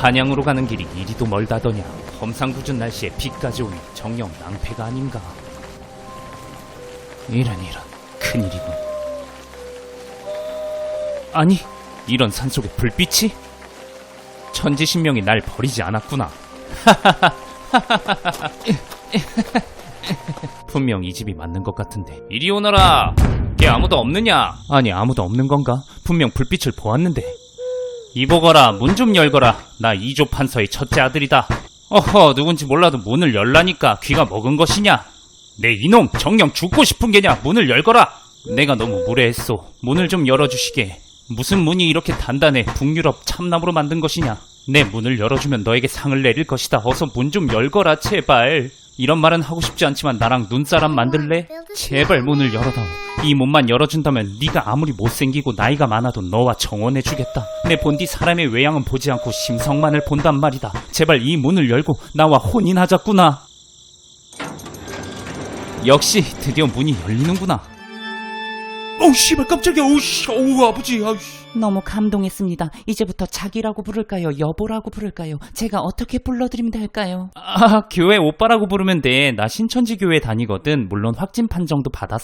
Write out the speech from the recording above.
한양으로 가는 길이 이리도 멀다더냐. 험상궂은 날씨에 비까지 오니 정녕 낭패가 아닌가. 이런 이런 큰일이군. 아니 이런 산속에 불빛이? 천지신명이 날 버리지 않았구나. 분명 이 집이 맞는 것 같은데. 이리 오너라. 걔 아무도 없느냐? 아니 아무도 없는 건가? 분명 불빛을 보았는데. 이보거라 문 좀 열거라. 나 이조 판서의 첫째 아들이다. 어허 누군지 몰라도 문을 열라니까 귀가 먹은 것이냐? 내 이놈 정령 죽고 싶은 게냐? 문을 열거라. 내가 너무 무례했소. 문을 좀 열어주시게. 무슨 문이 이렇게 단단해 북유럽 참나무로 만든 것이냐? 내 문을 열어주면 너에게 상을 내릴 것이다. 어서 문 좀 열거라 제발. 이런 말은 하고 싶지 않지만 나랑 눈사람 만들래? 제발 문을 열어다오. 이 문만 열어준다면 네가 아무리 못생기고 나이가 많아도 너와 정원해주겠다. 내 본디 사람의 외양은 보지 않고 심성만을 본단 말이다. 제발 이 문을 열고 나와 혼인하자꾸나. 역시 드디어 문이 열리는구나. 어우 씨발 깜짝이야 어우 씨 어우 아버지 아우 씨. 너무 감동했습니다. 이제부터 자기라고 부를까요? 여보라고 부를까요? 제가 어떻게 불러드리면 될까요? 아, 교회 오빠라고 부르면 돼. 나 신천지 교회 다니거든. 물론 확진 판정도 받았어.